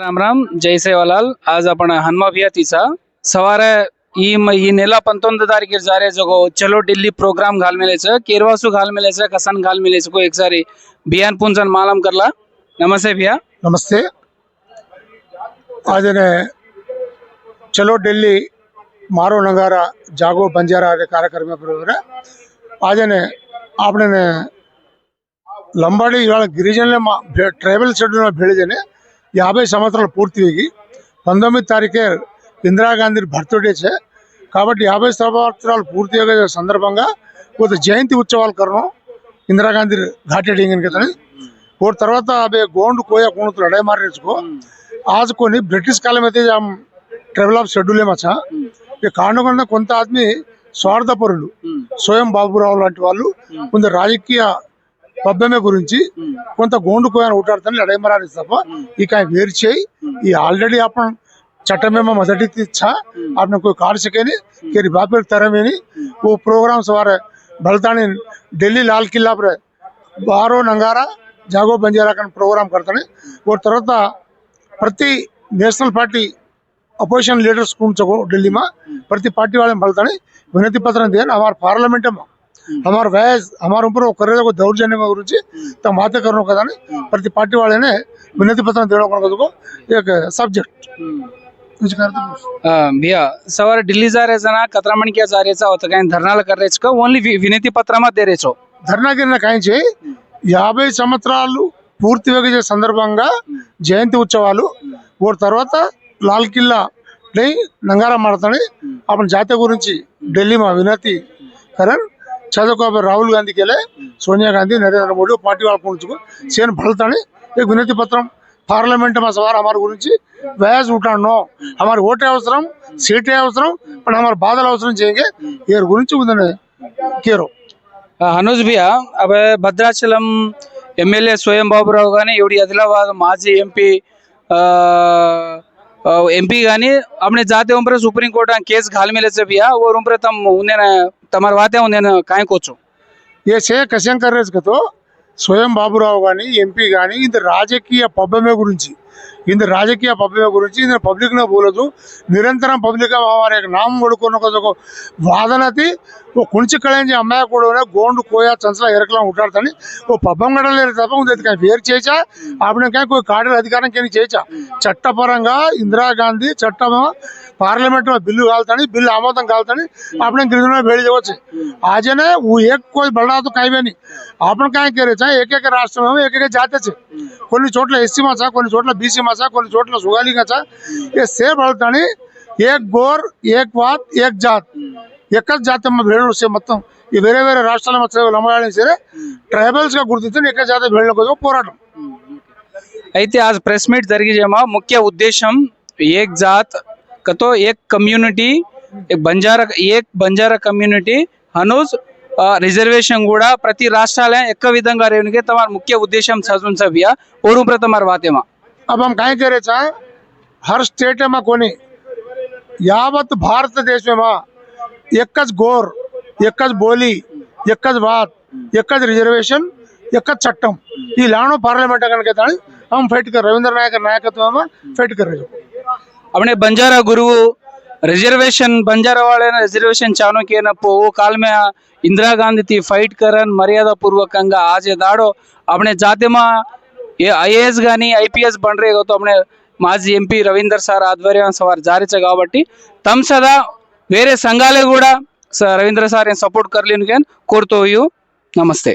राम राम जय सेवालाल आज आपण हनुमाभिया तिचा सवारे ಈ ಮ- ಈ ನೆಲ पंतोंद तारखेर जारे जगो चलो दिल्ली प्रोग्राम घाल मिलेचं केरवासू घाल मिलेचं कसन घाल मिलेचं को एक सारी बियान पुंजन मालम करला नमस्ते भैया नमस्ते आज ने चलो दिल्ली मारो नंगारा जागो बंजारा अने कार्यक्रम में बरोबर आज ने आपने ने లంబాడి ఇవాళ గిరిజనుల మా- యాభై సంవత్సరాలు పూర్తివి పంతొమ్మిది తారీఖే ఇందిరాగాంధీ బర్త్డేసే కాబట్టి యాభై సంవత్సరాలు పూర్తి సందర్భంగా కొంత జయంతి ఉత్సవాలు కరణం ఇందిరాగాంధీ ఘాటెడింగని और ఒక తర్వాత गोंड గోండు कौन तो लड़ाई మారేసుకో. इसको బ్రిటిష్ కాలం అయితే ब्रिटिश काल में थे हम ट्रेवल ऑफ కారణంగా కొంత ఆద్మీ స్వార్థపరులు. స్వయం బాబురావు లాంటి వాళ్ళు. కొంత రాజకీయ పబ్బమే గురించి కొంత గోండు కోయని ఊటాడుతాను లడైమరాని తప్ప ఇక వేరు చేయి ఈ ఆల్రెడీ आपण చట్టమేమో మొదటి ఇచ్చా आपने कोई कार्य सके नहीं कि बापेर तरह में नहीं वो प्रोग्राम सवारे बलतानी दिल्ली लाल किला पर బారో నంగారా జాగో బంజారా కానీ ప్రోగ్రామ్ కడతాను और తర్వాత ప్రతి నేషనల్ పార్టీ अपोजिशन लीडर्स कौन सको दिल्ली में प्रति पार्टी वाले बोलता नहीं विनती पत्र दिया हमारे पार्लियामेंट में हमारे वैस हमारे ऊपर वो करे को दौर्जन्य में गुरुजी तो बातें करने का नहीं प्रति पार्टी वाले ने विनती पत्र देने को एक सब्जेक्ट कुछ करते अ, भैया सवारे दिल्ली जा रहे जना कतरामण क्या जा रहे होतं काय धरणाला करायचं का ఓన్లీ వినతి పత్రమా దేరేచో ధర్నాగిరిన కాయించి యాభై సంవత్సరాలు పూర్తి వేగే సందర్భంగా జయంతి ఉత్సవాలు ఓ తర్వాత లాల్ కిల్లా డై నంగారా మాడతాని అప్పుడు జాతీయ గురించి ఢిల్లీ మా వినతి కరణ్ చంద్రబాబు రాహుల్ గాంధీ केले సోనియా గాంధీ నరేంద్ర మోడీ పార్టీ వాళ్ళ వాళ్ళకు సేను ఫలతాని వినతి పత్రం? పార్లమెంట్ మా సవార్ అమర్ గురించి వేస్ ఉంటాను हमारी ఓటే అవసరం సీటే అవసరం पण అమర్ బాధలు అవసరం చేయంగే. ఇయర్ గురించి ఉందని కేరు. అనుజ్ బియా అబే భద్రాచలం ఎమ్మెల్యే స్వయం బాబురావు కానీ ఎవడి ఆదిలాబాద్ మాజీ ఎంపీ ఎంపీ यानी అమ్మని जाते उन supreme court case court case ఓ मिले से తమరి వాతే ఉంది నేను కాయకొచ్చు. ఏ సే కశంకర్ రేస్ స్వయం బాబురావు కానీ ఎంపీ కానీ ఇంత రాజకీయ పబ్బమే గురించి இந்த రాజకీయ పబ్బమే గురించి இந்த பப்ளிக்னா పోలదు. నిరంతరం పబ్లిక్ వారి యొక్క నామం కొడుకున్న వాదనతి ఓ కుంచి కళించి అమ్మాయి కూడా గోండు కోయా చంచల ఎరకలా ఉంటాడుతని ఓ పబ్బం గడలేరు తప్ప ఉంది వేరు చేచా ఆపడానికి కాడల అధికారం కానీ చేసా చట్టపరంగా ఇందిరాగాంధీ చట్టం पार्लम में बिल्लू बिल आमोद गलता नहीं हम्म। अपने गृह में भेज देव आज एक कोई बड़ा तो कहीं भी नहीं। अपन कहीं कह चाहे एक एक राष्ट्र में एक एक जाते थे। हम्म। कोई चोटल एस सी में छा कोई चोटल बी सी सुगाली का हम्म। से बढ़ता एक गोर एक बात एक जात। एक जाते भेड़ से मतलब वेरे वेरे राष्ट्र में मतलब लंबाड़ी से ट्राइबल्स एक जाते भेड़ों को पोराट अच्छे आज प्रेस मीट ज़रिए मुख्य उद्देश्य एक जात కతో ఏక్ కమ్యూనిటీ ఏక్ బంజారా ఏక్ బంజారా కమ్యూనిటీ హనూజ్ రిజర్వేషన్ కూడా ప్రతి రాష్ట్రాల ఎక్క విధంగా రేవునికే తమ ముఖ్య ఉద్దేశం సజున్ సభ్య ఓరు ప్రతమర్ వాతేమా अब हम काय करे चा हर स्टेट में कोणी यावत भारत देश में मा एकच गोर एकच बोली एकच बात एकच रिजर्वेशन एकच चट्टम ఈ లాను పార్లమెంట్ కనుక हम फाइट कर रविंद्र नायक नायकत्व में फाइट कर रहे हो అవునే బంజారా గురువు రిజర్వేషన్ బంజారా వాళ్ళైన రిజర్వేషన్ చాణక్యన పోవు కాలమె ఇందిరాగాంధీ ఫైట్ కరన్ మర్యాద పూర్వకంగా ఆజే దాడో అవునే జాతిమా ఏ ఐఏఎస్ కానీ ఐపీఎస్ బండ్రే గౌతో అవునే మాజీ ఎంపీ రవీందర్ సార్ ఆధ్వర్యం వారు జారిచ కాబట్టి తమ్ సదా వేరే సంఘాలే కూడా రవీంద్ర సార్ సపోర్ట్ కర్లీన్ కానీ కోరుతూ నమస్తే